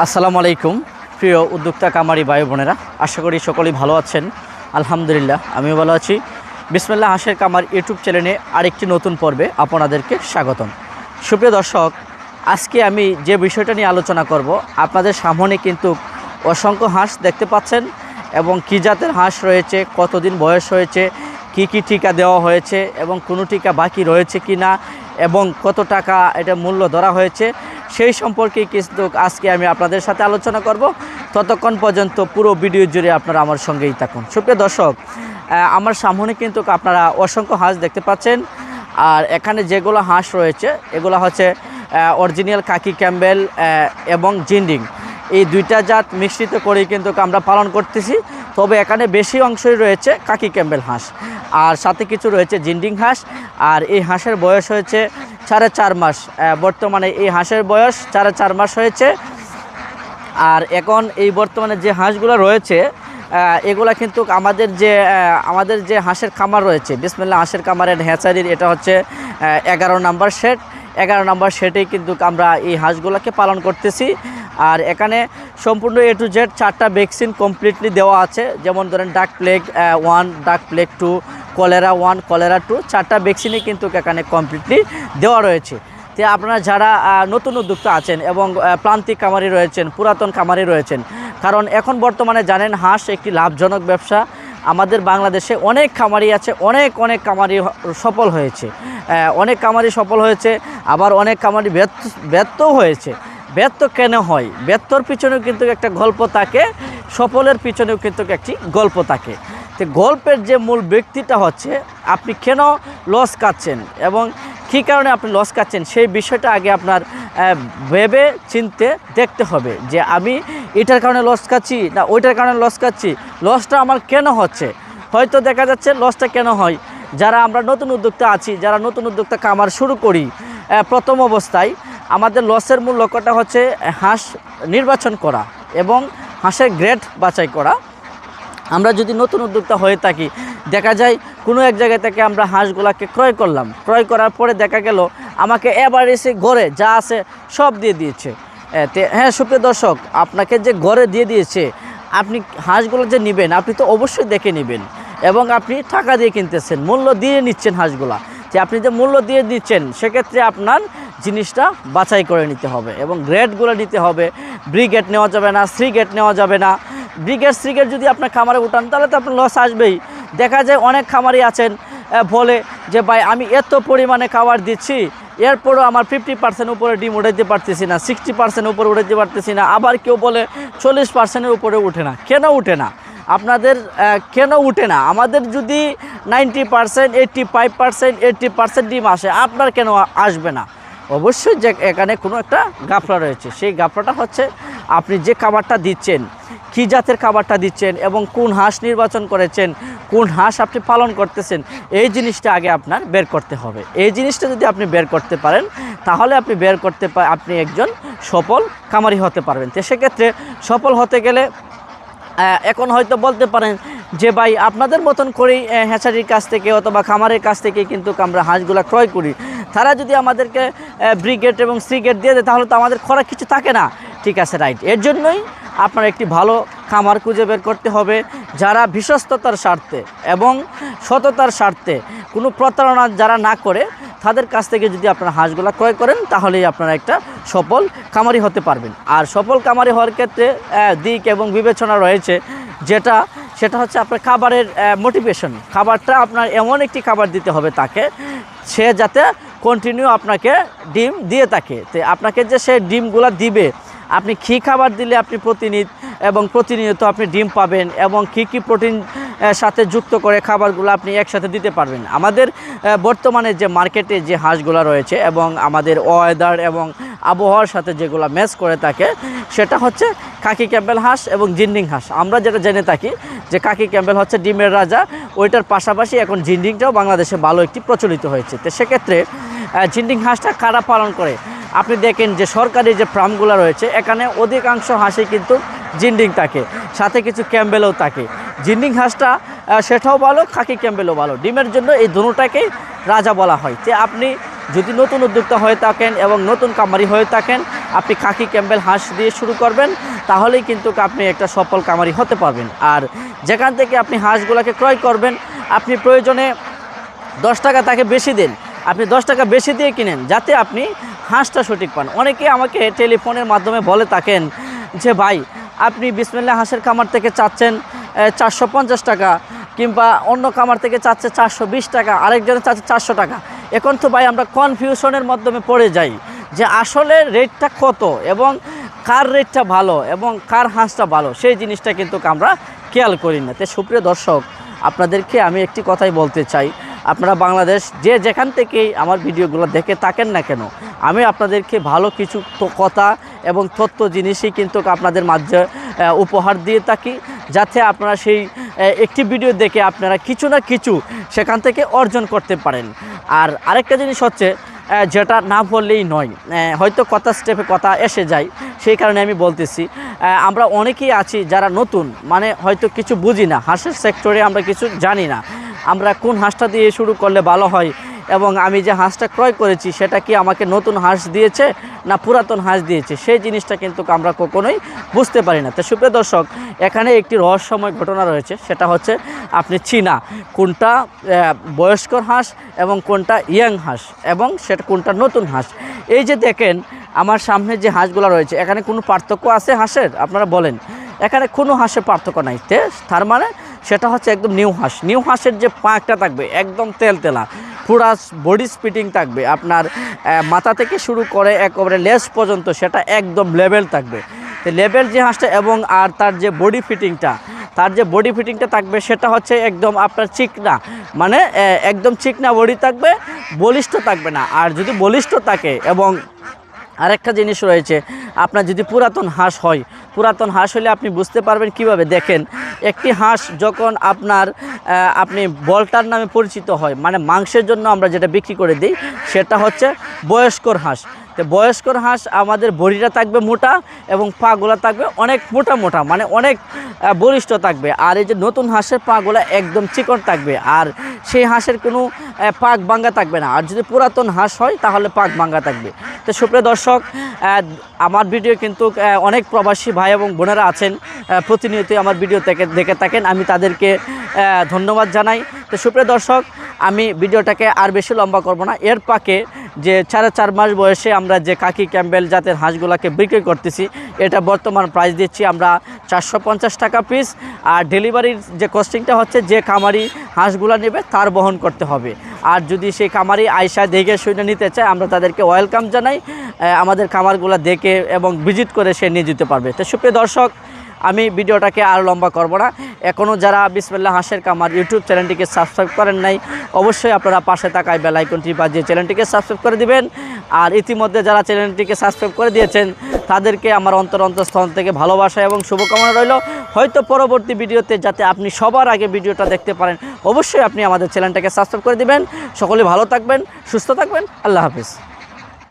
আসসালামু আলাইকুম, প্রিয় উদ্যোক্তা কামারি ভাই বোনেরা। আশা করি সকলেই ভালো আছেন। আলহামদুলিল্লাহ, আমিও ভালো আছি। বিসমিল্লাহ হাঁসের কামার ইউটিউব চ্যানেলে আরেকটি নতুন পর্বে আপনাদেরকে স্বাগতম। সুপ্রিয় দর্শক, আজকে আমি যে বিষয়টা নিয়ে আলোচনা করব, আপনাদের সামনে কিন্তু অসংখ্য হাঁস দেখতে পাচ্ছেন এবং কী জাতের হাঁস রয়েছে, কতদিন বয়স হয়েছে, কি কি টিকা দেওয়া হয়েছে এবং কোনো টিকা বাকি রয়েছে কি না এবং কত টাকা এটা মূল্য ধরা হয়েছে সেই সম্পর্কে কিন্তু আজকে আমি আপনাদের সাথে আলোচনা করব। ততক্ষণ পর্যন্ত পুরো ভিডিও জুড়ে আপনারা আমার সঙ্গেই থাকুন। সুপ্রিয় দর্শক আমার সামনে কিন্তু আপনারা অসংখ্য হাঁস দেখতে পাচ্ছেন। আর এখানে যেগুলো হাঁস রয়েছে, এগুলো হচ্ছে অরিজিনাল কাকি ক্যাম্বেল এবং জিন্ডিং। এই দুইটা জাত মিশ্রিত করেই কিন্তু আমরা পালন করতেছি। তবে এখানে বেশি অংশই রয়েছে কাকি ক্যাম্বেল হাঁস। আর সাথে কিছু রয়েছে জিন্ডিং হাঁস। আর এই হাঁসের বয়স হয়েছে সাড়ে চার মাস। বর্তমানে এই হাঁসের বয়স সাড়ে চার মাস হয়েছে। আর এখন এই বর্তমানে যে হাঁসগুলো রয়েছে এগুলা কিন্তু আমাদের যে আমাদের যে হাঁসের খামার রয়েছে বিসমিল্লা হাঁসের খামারের হ্যাচারির, এটা হচ্ছে এগারো নাম্বার শেড এগারো নাম্বার শেডেই কিন্তু আমরা এই হাঁসগুলোকে পালন করতেছি। আর এখানে সম্পূর্ণ এ টু জেড চারটা ভ্যাকসিন কমপ্লিটলি দেওয়া আছে। যেমন ধরেন duck plague one duck plague two cholera one cholera two চারটা ভ্যাকসিনই কিন্তু এখানে কমপ্লিটলি দেওয়া রয়েছে। তো আপনারা যারা নতুন উদ্যোক্তা আছেন এবং প্রান্তিক কামারি রয়েছেন, পুরাতন কামারি রয়েছেন, কারণ এখন বর্তমানে জানেন হাঁস একটি লাভজনক ব্যবসা। আমাদের বাংলাদেশে অনেক খামারি আছে, অনেক অনেক কামারি সফল হয়েছে। অনেক কামারি সফল হয়েছে, আবার অনেক কামারি ব্যর্থ, ব্যর্থও হয়েছে। ব্যর্থ কেন হয়? ব্যর্থর পিছনেও কিন্তু একটা গল্প থাকে, সফলের পিছনেও কিন্তু একটি গল্প থাকে। তো গল্পের যে মূল ব্যক্তিটা হচ্ছে, আপনি কেন লস খাচ্ছেন এবং কী কারণে আপনি লস খাচ্ছেন সেই বিষয়টা আগে আপনার ভেবে চিনতে দেখতে হবে যে আমি এটার কারণে লস খাচ্ছি না ওইটার কারণে লস খাচ্ছি লসটা আমার কেন হচ্ছে? হয়তো দেখা যাচ্ছে লসটা কেন হয়? যারা আমরা নতুন উদ্যোক্তা আছি, যারা নতুন উদ্যোক্তা কামার শুরু করি প্রথম অবস্থায় আমাদের লসের মূল লক্ষ্যটা হচ্ছে হাঁস নির্বাচন করা এবং হাঁসের গ্রেড বাছাই করা। আমরা যদি নতুন উদ্যোক্তা হয়ে থাকি, দেখা যায় কোনো এক জায়গা থেকে আমরা হাঁসগুলাকে ক্রয় করলাম। ক্রয় করার পরে দেখা গেল আমাকে এবার এসে ঘরে যা আছে সব দিয়ে দিয়েছে। হ্যাঁ সুপ্রিয় দর্শক, আপনাকে যে ঘরে দিয়ে দিয়েছে, আপনি হাঁসগুলো যে নেবেন, আপনি তো অবশ্যই দেখে নেবেন। এবং আপনি টাকা দিয়ে কিনতেছেন, মূল্য দিয়ে নিচ্ছেন হাঁসগুলা। যে আপনি যে মূল্য দিয়ে দিচ্ছেন, সেক্ষেত্রে আপনার জিনিসটা বাছাই করে নিতে হবে এবং গ্রেডগুলো নিতে হবে। ব্রিগেড নেওয়া যাবে না থ্রি গেট নেওয়া যাবে না। ব্রিগেড থ্রি গেট যদি আপনার খামারে উঠান, তাহলে তো আপনার লস আসবেই। দেখা যায় অনেক খামারি আছেন বলে যে, ভাই, আমি এত পরিমাণে খাবার দিচ্ছি, এরপরও আমার ফিফটি পার্সেন্ট উপরে ডিম উঠাইতে পারতেছি না সিক্সটি পার্সেন্ট উপরে উঠাইতে পারতেছি না। আবার কেউ বলে, চল্লিশ পার্সেন্টের উপরে উঠে না। কেন উঠে না? আপনাদের কেন উঠে না? আমাদের যদি ninety percent, eighty five percent, eighty percent ডিম আসে, আপনার কেন আসবে না? অবশ্যই যে এখানে কোনো একটা গাফলা রয়েছে। সেই গাফলাটা হচ্ছে, আপনি যে খাবারটা দিচ্ছেন, কী জাতের খাবারটা দিচ্ছেন এবং কোন হাঁস নির্বাচন করেছেন, কোন হাঁস আপনি পালন করতেছেন, এই জিনিসটা আগে আপনার বের করতে হবে। এই জিনিসটা যদি আপনি বের করতে পারেন, তাহলে আপনি বের করতে আপনি একজন সফল কামারি হতে পারবেন। তো সেক্ষেত্রে সফল হতে গেলে এখন হয়তো বলতে পারেন যে ভাই আপনাদের মতন করেই হ্যাচারির কাছ থেকে অথবা খামারের কাছ থেকে কিন্তু আমরা হাঁসগুলা ক্রয় করি। তারা যদি আমাদেরকে ব্রিগেড এবং সি গেট দিয়ে দেয়, তাহলে তো আমাদের খরা কিছু থাকে না। ঠিক আছে রাইট এর জন্যই আপনার একটি ভালো খামার খুঁজে বের করতে হবে, যারা বিশ্বস্ততার স্বার্থে এবং সততার স্বার্থে, কোনো প্রতারণা যারা না করে তাদের কাছ থেকে যদি আপনারা হাঁসগুলা ক্রয় করেন, তাহলেই আপনারা একটা সফল কামারি হতে পারবেন। আর সফল কামারি হওয়ার ক্ষেত্রে দিক এবং বিবেচনা রয়েছে, যেটা, সেটা হচ্ছে আপনার খাবারের মোটিভেশন খাবারটা আপনার এমন একটি খাবার দিতে হবে তাকে, সে যাতে কন্টিনিউ আপনাকে ডিম দিয়ে থাকে। তো আপনাকে যে সে ডিমগুলো দিবে, আপনি কী খাবার দিলে আপনি প্রতিনিয়ত এবং প্রতিনিয়ত আপনি ডিম পাবেন এবং কী কী প্রোটিন সাথে যুক্ত করে খাবারগুলো আপনি একসাথে দিতে পারবেন। আমাদের বর্তমানে যে মার্কেটে যে হাঁসগুলো রয়েছে এবং আমাদের ওয়েদার এবং আবহাওয়ার সাথে যেগুলো ম্যাচ করে থাকে, সেটা হচ্ছে কাকি ক্যাম্বেল হাঁস এবং জিন্ডিং হাঁস। আমরা যেটা জেনে থাকি যে কাকি ক্যাম্বেল হচ্ছে ডিমের রাজা। ওইটার পাশাপাশি এখন জিন্ডিংটাও বাংলাদেশে ভালো একটি প্রচলিত হয়েছে। তো সেক্ষেত্রে জিন্ডিং হাঁসটা কারা পালন করে? আপনি দেখেন যে সরকারি যে ফার্মগুলো রয়েছে, এখানে অধিকাংশ হাঁসই কিন্তু জিন্ডিং থাকে, সাথে কিছু ক্যাম্বেলও থাকে। জিন্ডিং হাঁসটা সেটাও ভালো, খাকি ক্যাম্বেলও ভালো। ডিমের জন্য এই দুটাকেই রাজা বলা হয়। যে আপনি যদি নতুন উদ্যোক্তা হয়ে থাকেন এবং নতুন কামারি হয়ে থাকেন, আপনি খাকি ক্যাম্বেল হাঁস দিয়ে শুরু করবেন, তাহলেই কিন্তু আপনি একটা সফল কামারি হতে পারবেন। আর যেখান থেকে আপনি হাঁসগুলোকে ক্রয় করবেন, আপনি প্রয়োজনে দশ টাকা তাকে বেশি দিন, আপনি দশ টাকা বেশি দিয়ে কিনেন, যাতে আপনি হাঁসটা সঠিক পান। অনেকে আমাকে টেলিফোনের মাধ্যমে বলে থাকেন যে, ভাই, আপনি বিসমিল্লা হাঁসের খামার থেকে চাচ্ছেন চারশো পঞ্চাশ টাকা কিংবা অন্য কামার থেকে চাচ্ছে চারশো বিশ টাকা আরেকজনের চাচ্ছে চারশো টাকা। এখন তো ভাই আমরা কনফিউশনের মাধ্যমে পড়ে যাই যে আসলে রেটটা কত এবং কার রেটটা ভালো এবং কার হাঁসটা ভালো, সেই জিনিসটা কিন্তু আমরা খেয়াল করি না। তো সুপ্রিয় দর্শক, আপনাদেরকে আমি একটি কথাই বলতে চাই। আপনারা বাংলাদেশ যে যেখান থেকেই আমার ভিডিওগুলো দেখে থাকেন না কেন, আমি আপনাদেরকে ভালো কিছু কথা এবং তথ্য জিনিসই কিন্তু আপনাদের মাঝে উপহার দিয়ে থাকি, যাতে আপনারা সেই একটি ভিডিও দেখে আপনারা কিছু না কিছু সেখান থেকে অর্জন করতে পারেন। আর আরেকটা জিনিস হচ্ছে যেটা না বললেই নয় হয়তো কথা স্টেপে কথা এসে যায়, সেই কারণে আমি বলতেছি আমরা অনেকেই আছি যারা নতুন মানে হয়তো কিছু বুঝি না, হাঁসের সেক্টরে আমরা কিছু জানি না। আমরা কোন হাঁসটা দিয়ে শুরু করলে ভালো হয় এবং আমি যে হাঁসটা ক্রয় করেছি, সেটা কি আমাকে নতুন হাঁস দিয়েছে না পুরাতন হাঁস দিয়েছে? সেই জিনিসটা কিন্তু আমরা কখনোই বুঝতে পারি না। তো সুপ্রিয় দর্শক, এখানে একটি রহস্যময় ঘটনা রয়েছে, সেটা হচ্ছে আপনি চীনা। কোনটা বয়স্কর হাঁস এবং কোনটা ইয়াং হাঁস এবং সেটা কোনটা নতুন হাঁস? এই যে দেখেন, আমার সামনে যে হাঁসগুলো রয়েছে, এখানে কোনো পার্থক্য আছে হাঁসের? আপনারা বলেন। এখানে কোনো হাঁসের পার্থক্য নাই। তে, তার মানে সেটা হচ্ছে একদম নিউ হাঁস। নিউ হাঁসের যে পাঁকটা থাকবে, একদম তেলতেলা। পুরা বডি স্পিটিং থাকবে। আপনার মাথা থেকে শুরু করে একেবারে লেস পর্যন্ত সেটা একদম লেভেল থাকবে। তো লেভেল যে হাঁসটা এবং আর তার যে বডি ফিটিংটা তার যে বডি ফিটিংটা থাকবে সেটা হচ্ছে একদম আপনার চিকনা। মানে একদম চিকনা বডি থাকবে, বলিষ্ঠ থাকবে না। আর যদি বলিষ্ঠ থাকে এবং আরেকটা জিনিস রয়েছে, আপনার যদি পুরাতন হাঁস হয় পুরাতন হাঁস হলে আপনি বুঝতে পারবেন কীভাবে দেখেন। একটি হাঁস যখন আপনার আপনি বলটার নামে পরিচিত হয় মানে মাংসের জন্য আমরা যেটা বিক্রি করে দিই, সেটা হচ্ছে বয়স্কর হাঁস। তো বয়স্কর হাঁস আমাদের বড়িটা থাকবে মোটা এবং পাগুলা থাকবে অনেক মোটা মোটা মানে অনেক বলিষ্ঠ থাকবে। আর এই যে নতুন হাঁসের পাগুলা একদম চিকন থাকবে। আর সেই হাঁসের কোনো পাক ভাঙ্গা থাকবে না। আর যদি পুরাতন হাঁস হয়, তাহলে পাক ভাঙ্গা থাকবে। তো সুপ্রিয় দর্শক আমার ভিডিও কিন্তু অনেক প্রবাসী ভাই এবং বোনেরা আছেন প্রতিনিয়তই আমার ভিডিও থেকে দেখে থাকেন। আমি তাদেরকে ধন্যবাদ জানাই। তো সুপ্রিয় দর্শক আমি ভিডিওটাকে আর বেশি লম্বা করব না। এর পাকে যে সাড়ে চার মাস বয়সে আমরা যে কাকি ক্যাম্বেল জাতের হাঁসগুলোকে বিক্রি করতেছি, এটা বর্তমান প্রাইস দিচ্ছি আমরা চারশো পঞ্চাশ টাকা পিস আর ডেলিভারির যে কস্টিংটা হচ্ছে, যে খামারি হাঁসগুলো নেবে, তার বহন করতে হবে। আর যদি সেই খামারি আয়সা দেখে শুনে নিতে চায়, আমরা তাদেরকে ওয়েলকাম জানাই। আমাদের খামারগুলো দেখে এবং ভিজিট করে সে নিয়ে যেতে পারবে। তো সুপ্রিয় দর্শক আমি ভিডিওটাকে আর লম্বা করব না। এখনও যারা বিসমিল্লা হাঁসের কামার ইউটিউব চ্যানেলটিকে সাবস্ক্রাইব করেন নাই, অবশ্যই আপনারা পাশে থাকায় বেল আইকনটি বাজিয়ে চ্যানেলটিকে সাবস্ক্রাইব করে দিবেন। আর ইতিমধ্যে যারা চ্যানেলটিকে সাবস্ক্রাইব করে দিয়েছেন, তাদেরকে আমার অন্তর অন্তঃস্থল থেকে ভালোবাসা এবং শুভকামনা রইল। হয়তো পরবর্তী ভিডিওতে যাতে আপনি সবার আগে ভিডিওটা দেখতে পারেন, অবশ্যই আপনি আমাদের চ্যানেলটাকে সাবস্ক্রাইব করে দিবেন। সকলে ভালো থাকবেন, সুস্থ থাকবেন। আল্লাহ হাফিজ।